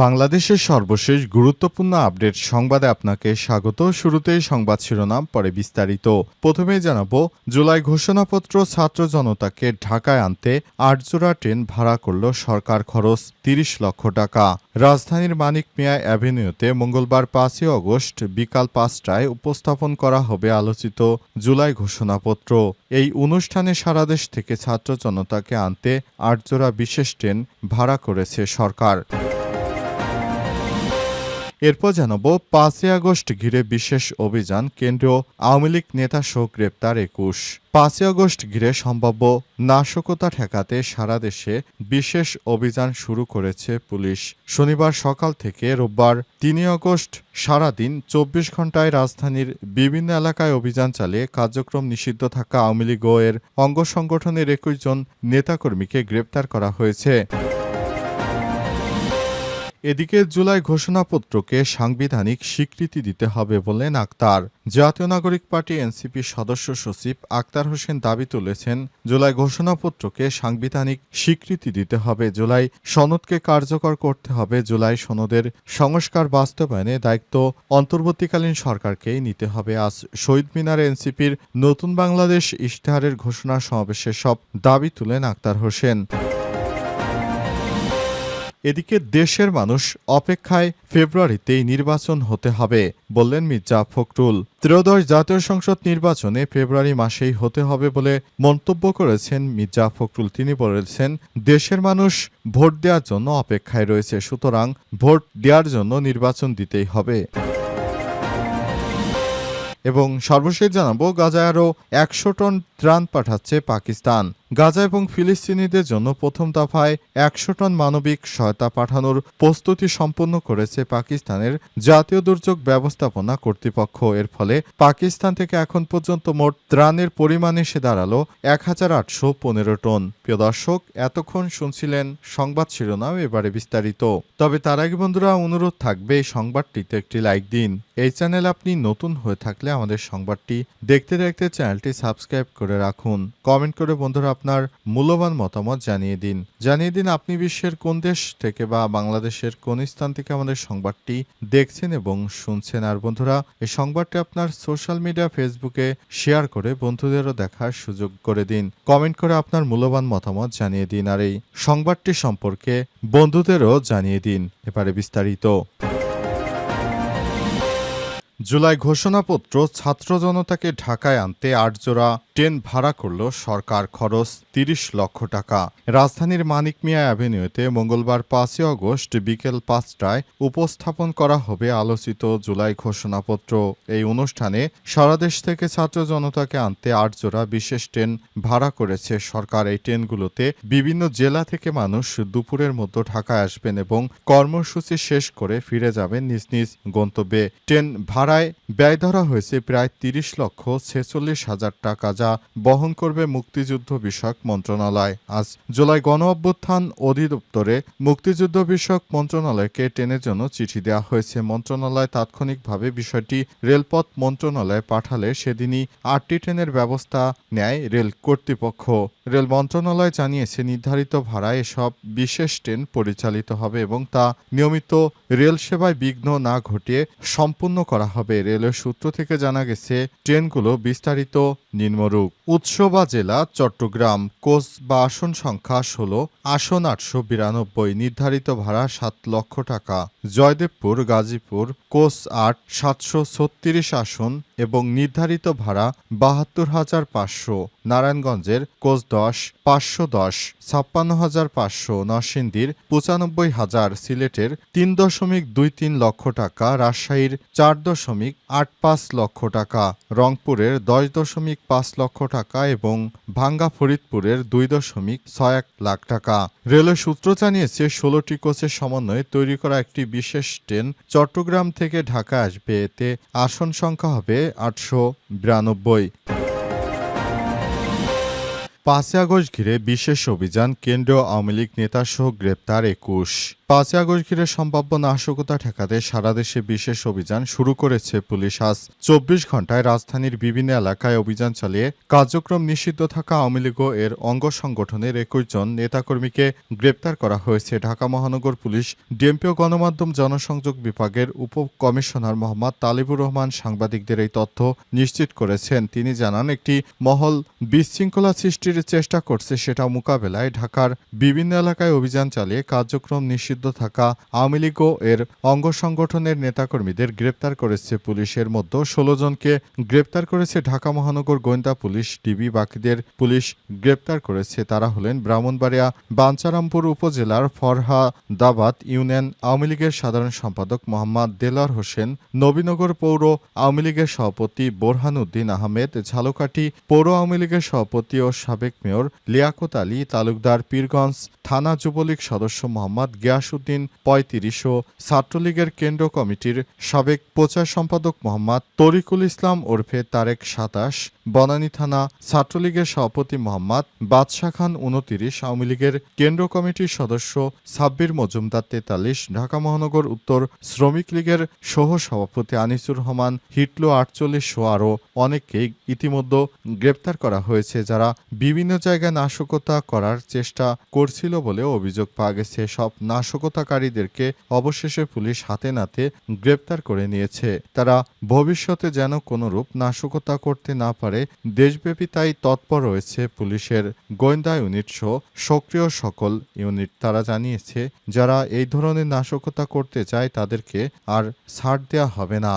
বাংলাদেশের সর্বশেষ গুরুত্বপূর্ণ আপডেট সংবাদে আপনাকে স্বাগত। শুরুতেই সংবাদ শিরোনাম, পরে বিস্তারিত। প্রথমেই জানাব, জুলাই ঘোষণাপত্র ছাত্র জনতাকে ঢাকায় আনতে আটজোড়া ট্রেন ভাড়া করল সরকার খরচ তিরিশ লক্ষ টাকা। রাজধানীর মানিক মিয়া অ্যাভিনিউতে মঙ্গলবার পাঁচই অগস্ট বিকাল পাঁচটায় উপস্থাপন করা হবে আলোচিত জুলাই ঘোষণাপত্র। এই অনুষ্ঠানে সারা দেশ থেকে ছাত্র জনতাকে আনতে আটজোড়া বিশেষ ট্রেন ভাড়া করেছে সরকার। এরপর জানাব, পাঁচই আগস্ট ঘিরে বিশেষ অভিযান, কেন্দ্রীয় আওয়ামী লীগ নেতা সহ গ্রেপ্তার একুশ। পাঁচই আগস্ট ঘিরে সম্ভাব্য নাশকতা ঠেকাতে সারা দেশে বিশেষ অভিযান শুরু করেছে পুলিশ। শনিবার সকাল থেকে রোববার তিনই আগস্ট সারাদিন চব্বিশ ঘন্টায় রাজধানীর বিভিন্ন এলাকায় অভিযান চালিয়ে কার্যক্রম নিষিদ্ধ থাকা আওয়ামী লীগ এর অঙ্গ সংগঠনের একুশ জন নেতাকর্মীকে গ্রেপ্তার করা হয়েছে। এদিকে জুলাই ঘোষণাপত্রকে সাংবিধানিক স্বীকৃতি দিতে হবে বলেন আক্তার জাতীয় নাগরিক পার্টি এনসিপির সদস্য সচিব আক্তার হোসেন দাবি তুলেছেন, জুলাই ঘোষণাপত্রকে সাংবিধানিক স্বীকৃতি দিতে হবে। জুলাই সনদকে কার্যকর করতে হবে। জুলাই সনদের সংস্কার বাস্তবায়নে দায়িত্ব অন্তর্বর্তীকালীন সরকারকেই নিতে হবে। আজ শহীদ মিনার এনসিপির নতুন বাংলাদেশ ইশতেহারের ঘোষণা সমাবেশে সব দাবি তুলেন আক্তার হোসেন। এদিকে দেশের মানুষ অপেক্ষায় ফেব্রুয়ারিতেই নির্বাচন হতে হবে, বললেন মির্জা ফখরুল। ত্রয়োদশ জাতীয় সংসদ নির্বাচনে ফেব্রুয়ারি মাসেই হতে হবে বলে মন্তব্য করেছেন মির্জা ফখরুল। তিনি বলেছেন, দেশের মানুষ ভোট দেওয়ার জন্য অপেক্ষায় রয়েছে, সুতরাং ভোট দেওয়ার জন্য নির্বাচন দিতেই হবে। এবং সর্বশেষ জানাব, গাজায় আরও একশো টন ত্রাণ পাঠাচ্ছে পাকিস্তান। গাজা এবং ফিলিস্তিনিদের জন্য প্রথম দফায় একশো টন মানবিক সহায়তা পাঠানোর প্রস্তুতি সম্পন্ন করেছে পাকিস্তানের জাতীয় দুর্যোগ ব্যবস্থাপনা কর্তৃপক্ষ। এর ফলে পাকিস্তান থেকে এখন পর্যন্ত মোট ত্রাণের পরিমাণ এসে দাঁড়াল এক হাজার আটশো পনেরো টন। প্রিয় দর্শক, এতক্ষণ শুনছিলেন সংবাদ শিরোনাম, এবারে বিস্তারিত। তবে তার আগে বন্ধুরা, অনুরোধ থাকবে এই সংবাদটিতে একটি লাইক দিন। এই চ্যানেল আপনি নতুন হয়ে থাকলে আমাদের সংবাদটি দেখতে দেখতে চ্যানেলটি সাবস্ক্রাইব করে রাখুন। কমেন্ট করে বন্ধুরা আপনার মূল্যবান মতামত জানিয়ে দিন। জানিয়ে দিন আপনি বিশ্বের কোন দেশ থেকে বা বাংলাদেশের কোন স্থান থেকে আমাদের সংবাদটি দেখছেন এবং শুনছেন। আর বন্ধুরা, এই সংবাদটি আপনার সোশ্যাল মিডিয়া, ফেসবুকে শেয়ার করে বন্ধুদেরও দেখার সুযোগ করে দিন। কমেন্ট করে আপনার মূল্যবান মতামত জানিয়ে দিন আর এই সংবাদটি সম্পর্কে বন্ধুদেরও জানিয়ে দিন। এবারে বিস্তারিত। জুলাই ঘোষণাপত্র ছাত্র জনতাকে ঢাকায় আনতে আটজোড়া ট্রেন ভাড়া করল সরকার খরচ তিরিশ লক্ষ টাকা। রাজধানীর মানিক মিয়া অ্যাভিনিউতে মঙ্গলবার পাঁচই অগস্ট বিকেল পাঁচটায় উপস্থাপন করা হবে আলোচিত জুলাই ঘোষণাপত্র। এই অনুষ্ঠানে সারা দেশ থেকে ছাত্র জনতাকে আনতে আটজোড়া বিশেষ ট্রেন ভাড়া করেছে সরকার। এই ট্রেনগুলোতে বিভিন্ন জেলা থেকে মানুষ দুপুরের মধ্যে ঢাকায় আসবেন এবং কর্মসূচি শেষ করে ফিরে যাবেন নিজ নিজ গন্তব্যে। ট্রেন ভাড়ায় ব্যয় ধরা হয়েছে প্রায় তিরিশ লক্ষ ছেচল্লিশ হাজার টাকা যা বহন করবে মুক্তিযুদ্ধ বিষয়ক মন্ত্রণালয়। আজ জুলাই গণ অভ্যুত্থান অধিদপ্তরে মুক্তিযুদ্ধ বিষয়ক মন্ত্রণালয়কে ট্রেনের জন্য চিঠি দেওয়া হয়েছে। মন্ত্রণালয় তাৎক্ষণিকভাবে বিষয়টি রেলপথ মন্ত্রণালয়ে পাঠালে সেদিনই আটটি ট্রেনের ব্যবস্থা নেয় রেল কর্তৃপক্ষ। রেল মন্ত্রণালয় জানিয়েছে, নির্ধারিত ভাড়ায় এসব বিশেষ ট্রেন পরিচালিত হবে এবং তা নিয়মিত রেল সেবায় বিঘ্ন না ঘটিয়ে সম্পূর্ণ করা হবে। রেলের সূত্র থেকে জানা গেছে, ট্রেনগুলো বিস্তারিত নিম্নরূপ উৎস বা জেলা চট্টগ্রাম কোচ বা আসন সংখ্যা ষোলো, আসন আটশো বিরানব্বই, নির্ধারিত ভাড়া সাত লক্ষ টাকা। জয়দেবপুর, গাজীপুর, কোচ আট, সাতশো ছত্রিশ আসন এবং নির্ধারিত ভাড়া বাহাত্তর হাজার পাঁচশো। নারায়ণগঞ্জের কোচ দশ পাঁচশো দশ, ছাপ্পান্ন হাজার পাঁচশো নরসিংদীর পঁচানব্বই হাজার সিলেটের তিন দশমিক দুই তিন লক্ষ টাকা, রাজশাহীর চার দশমিক আট পাঁচ লক্ষ টাকা, রংপুরের দশ দশমিক পাঁচ লক্ষ টাকা এবং ভাঙ্গা ফরিদপুরের দুই দশমিক ছয় এক লাখ টাকা। রেলের সূত্র জানিয়েছে, ষোলোটি কোচের সমন্বয়ে তৈরি করা একটি বিশেষ ট্রেন চট্টগ্রাম থেকে ঢাকা আসবে। এতে আসন সংখ্যা হবে আটশো বিরানব্বই। পাঁচই আগস্ট ঘিরে বিশেষ অভিযান কেন্দ্রীয় আওয়ামী লীগ নেতাসহ গ্রেপ্তার একুশ। পাঁচই আগস্ট ঘিরে সম্ভাব্য নাশকতা ঠেকাতে সারা দেশে বিশেষ অভিযান শুরু করেছে পুলিশ। আজ চব্বিশ ঘন্টায় রাজধানীর বিভিন্ন এলাকায় অভিযান চালিয়ে কার্যক্রম নিষিদ্ধ থাকা আওয়ামী লীগ এর অঙ্গ সংগঠনের একুশ জন নেতাকর্মীকে গ্রেপ্তার করা হয়েছে। ঢাকা মহানগর পুলিশ, ডিএমপি ও গণমাধ্যম জনসংযোগ বিভাগের উপ কমিশনার মোহাম্মদ তালিবুর রহমান সাংবাদিকদের এই তথ্য নিশ্চিত করেছেন। তিনি জানান, একটি মহল বিশৃঙ্খলা সৃষ্টির চেষ্টা করছে, সেটা মোকাবেলায় ঢাকার বিভিন্ন এলাকায় অভিযান চালিয়ে কার্যক্রম নিষিদ্ধ থাকা আওয়ামী লীগ ও এর অঙ্গ সংগঠনের নেতাকর্মীদের গ্রেপ্তার করেছে পুলিশের মধ্যে। ষোলো জনকে গ্রেপ্তার করেছে ঢাকা মহানগর গোয়েন্দা পুলিশ, ডিবি বাকিদের পুলিশ গ্রেপ্তার করেছে। তারা হলেন ব্রাহ্মণবাড়িয়া, বাঞ্চারামপুর উপজেলার ফরহাদাবাদ ইউনিয়ন আওয়ামী লীগের সাধারণ সম্পাদক মোহাম্মদ দেলার হোসেন, নবীনগর পৌর আওয়ামী লীগের সভাপতি বোরহান উদ্দিন আহমেদ, ঝালকাঠি পৌর আওয়ামী লীগের সভাপতি ও সাবেক মেয়র লিয়াকত আলী, তালুকদার পীরগঞ্জ থানা যুবলীগ সদস্য মোহাম্মদ গিয়াসউদ্দিন পঁয়ত্রিশ ও ছাত্রলীগের কেন্দ্র কমিটির সাবেক প্রচার সম্পাদক মোহাম্মদ তরিকুল ইসলাম ওরফে তারেক সাতাশ, বনানী থানা ছাত্রলীগের সভাপতি মোহাম্মদ বাদশাহ খান উনতিরিশ আওয়ামী লীগের কেন্দ্র কমিটির সদস্য সাব্বির মজুমদার তেতাল্লিশ, ঢাকা মহানগর উত্তর শ্রমিক লীগের সহ সভাপতি আনিসুর রহমান, হিটলো আটচল্লিশ সহ আরও অনেককেই ইতিমধ্যে গ্রেপ্তার করা হয়েছে, যারা বিভিন্ন জায়গায় নাশকতা করার চেষ্টা করছিল বলে অভিযোগ পাওয়া গেছে। সব নাশকতাকারীদেরকে অবশেষে পুলিশ হাতে নাতে গ্রেপ্তার করে নিয়েছে। তারা ভবিষ্যতে যেন কোনোরূপ নাশকতা করতে না পারে, দেশব্যাপী তাই তৎপর রয়েছে পুলিশের গোয়েন্দা ইউনিট সহ সক্রিয় সকল ইউনিট। তারা জানিয়েছে, যারা এই ধরনের নাশকতা করতে চায় তাদেরকে আর ছাড় দেওয়া হবে না।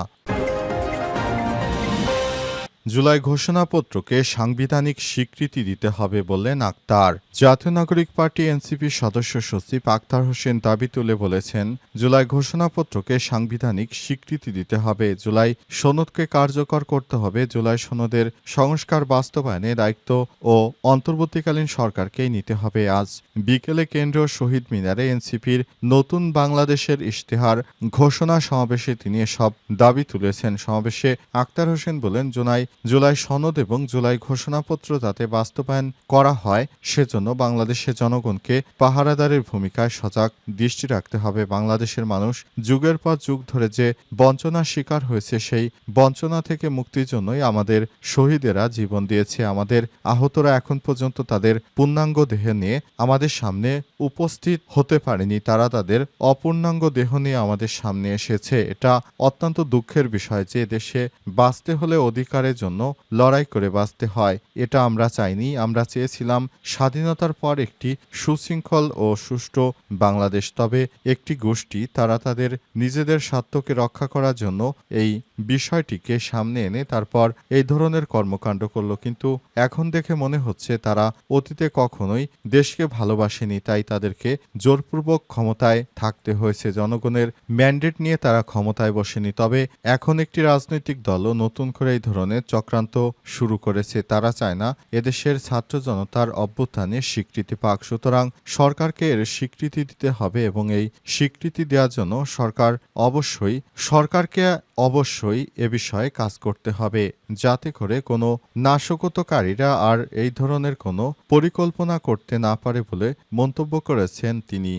জুলাই ঘোষণাপত্রকে সাংবিধানিক স্বীকৃতি দিতে হবে বললেন আক্তার। জাতীয় নাগরিক পার্টি এনসিপির সদস্য সচিব আক্তার হোসেন দাবি তুলে বলেছেন, জুলাই ঘোষণাপত্রকে সাংবিধানিক স্বীকৃতি দিতে হবে। জুলাই সনদকে কার্যকর করতে হবে। জুলাই সনদের সংস্কার বাস্তবায়নে দায়িত্ব ও অন্তর্বর্তীকালীন সরকারকেই নিতে হবে। আজ বিকেলে কেন্দ্রীয় শহীদ মিনারে এনসিপির নতুন বাংলাদেশের ইশতেহার ঘোষণা সমাবেশে তিনি সব দাবি তুলেছেন। সমাবেশে আক্তার হোসেন বলেন, জুলাই জুলাই সনদ এবং জুলাই ঘোষণাপত্র যাতে বাস্তবায়ন করা হয়, সেজন্য বাংলাদেশের জনগণকে পাহারাদারের ভূমিকায় সজাগ দৃষ্টি রাখতে হবে। বাংলাদেশের মানুষ যুগের পর যুগ ধরে যে বঞ্চনার শিকার হয়েছে, সেই বঞ্চনা থেকে মুক্তির জন্যই আমাদের শহীদেরা জীবন দিয়েছে। আমাদের আহতরা এখন পর্যন্ত তাদের পূর্ণাঙ্গ দেহ নিয়ে আমাদের সামনে উপস্থিত হতে পারেনি। তারা তাদের অপূর্ণাঙ্গ দেহ নিয়ে আমাদের সামনে এসেছে। এটা অত্যন্ত দুঃখের বিষয় যে দেশে বাঁচতে হলে অধিকারের জন্য লড়াই করে বাঁচতে হয়। এটা আমরা চাইনি। আমরা চেয়েছিলাম স্বাধীনতার পর একটি সুশৃঙ্খল ও সুষ্ঠু বাংলাদেশ। তবে একটি গোষ্ঠী, তারা তাদের নিজেদের স্বার্থকে রক্ষা করার জন্য এই বিষয়টিকে সামনে এনে তারপর এই ধরনের কর্মকাণ্ড করল। কিন্তু এখন দেখে মনে হচ্ছে তারা অতীতে কখনোই দেশকে ভালোবাসেনি, তাই তাদেরকে জোরপূর্বক ক্ষমতায় থাকতে হয়েছে। জনগণের ম্যান্ডেট নিয়ে তারা ক্ষমতায় বসেনি। তবে এখন একটি রাজনৈতিক দলও নতুন করে এই ধরনের চক্রান্ত শুরু করেছে। তারা চায় না এদেশের ছাত্র জনতার অভ্যুত্থানে স্বীকৃতি পাক। সুতরাং সরকারকে এর স্বীকৃতি দিতে হবে এবং এই স্বীকৃতি দেওয়ার জন্য সরকার অবশ্যই, সরকারকে অবশ্যই এ বিষয়ে কাজ করতে হবে, যাতে করে কোনো নাশকতকারীরা আর এই ধরনের কোনো পরিকল্পনা করতে না পারে বলে মন্তব্য করেছেন তিনি।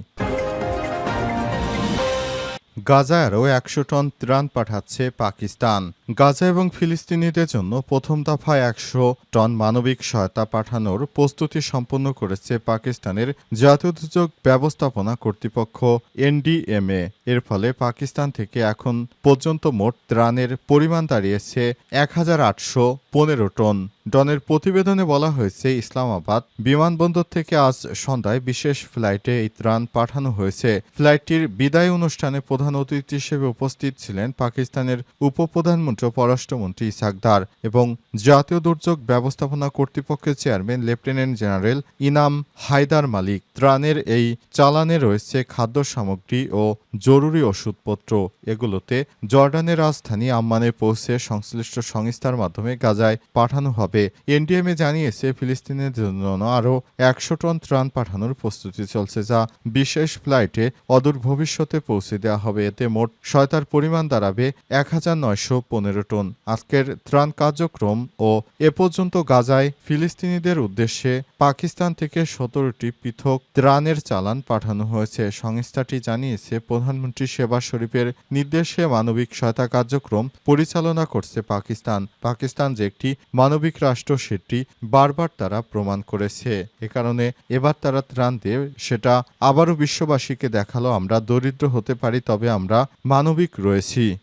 গাজা আরও একশো টন ত্রাণ পাঠাচ্ছে পাকিস্তান। গাজা এবং ফিলিস্তিনিদের জন্য প্রথম দফায় একশো টন মানবিক সহায়তা পাঠানোর প্রস্তুতি সম্পন্ন করেছে পাকিস্তানের জাতীয় দুর্যোগ ব্যবস্থাপনা কর্তৃপক্ষ এনডিএমএ। এর ফলে পাকিস্তান থেকে এখন পর্যন্ত মোট ত্রাণের পরিমাণ দাঁড়িয়েছে এক হাজার আটশো পনেরো টন। ডনের প্রতিবেদনে বলা হয়েছে, ইসলামাবাদ বিমানবন্দর থেকে আজ সন্ধ্যায় বিশেষ ফ্লাইটে এই ত্রাণ পাঠানো হয়েছে। ফ্লাইটটির বিদায় অনুষ্ঠানে প্রধান অতিথি হিসেবে উপস্থিত ছিলেন পাকিস্তানের উপপ্রধানমন্ত্রী পররাষ্ট্রমন্ত্রী ইসাকদার এবং জাতীয় দুর্যোগ ব্যবস্থাপনা কর্তৃপক্ষের chairman lieutenant general Enam Haider Malik. ত্রাণের এই চালানে রয়েছে খাদ্য সামগ্রী ও জরুরি ওষুধপত্র। এগুলোতে জর্ডানের রাজধানী আম্মানে পৌঁছে সংশ্লিষ্ট সংস্থার মাধ্যমে গাজায় পাঠানো হবে। এনডিএমএ জানিয়েছে, ফিলিস্তিনের জন্য আরও একশো টন ত্রাণ পাঠানোর প্রস্তুতি চলছে, যা বিশেষ ফ্লাইটে অদূর ভবিষ্যতে পৌঁছে দেওয়া হবে। তবে এতে মোট সহায়তার পরিমাণ দাঁড়াবে এক হাজার নয়শো পনেরো টন। আজকের ত্রাণ কার্যক্রম ও এ পর্যন্ত গাজায় ফিলিস্তিনিদের উদ্দেশ্যে পাকিস্তান থেকে সতেরোটি পৃথক ত্রাণের চালান পাঠানো হয়েছে। সংস্থাটি জানিয়েছে, প্রধানমন্ত্রী শেবা শরীফের নির্দেশে মানবিক সহায়তা কার্যক্রম পরিচালনা করছে পাকিস্তান। পাকিস্তান যে একটি মানবিক রাষ্ট্র, সেটি বারবার তারা প্রমাণ করেছে। এ কারণে এবার তারা ত্রাণ দিয়ে, সেটা আবারও বিশ্ববাসীকে দেখাল, আমরা দরিদ্র হতে পারি, তবে আমরা মানবিক রয়েছি।